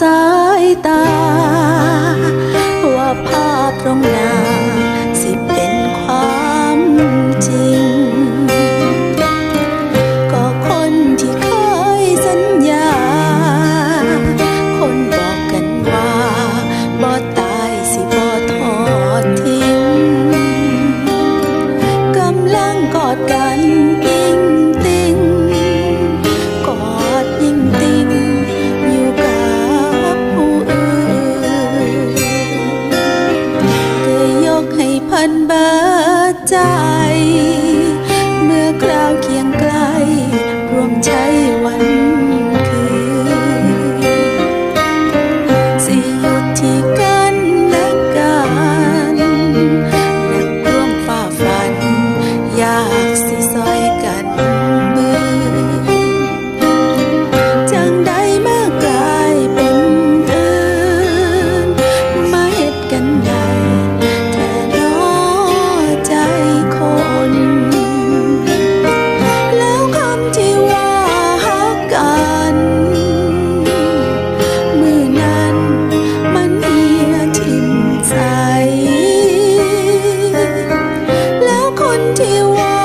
สายตา ว่าภาพตรงหน้าสิเป็นความจริง ก็คนที่เคยสัญญา คนบอกกันว่าบ่ตายสิบ่ทอดทิ้งกำลังกอดกันยิ่งติงกอดยิ่งติ จ เมื่อคราวเคียงไกลรวมใช้วันคืนสิหยุดที่กันและกันนักร่วมฝ่าฟัน อยากสิซอยกันมือ จังใดเมื่อกลายเป็นเอินมาเห็ดกันใด do you want?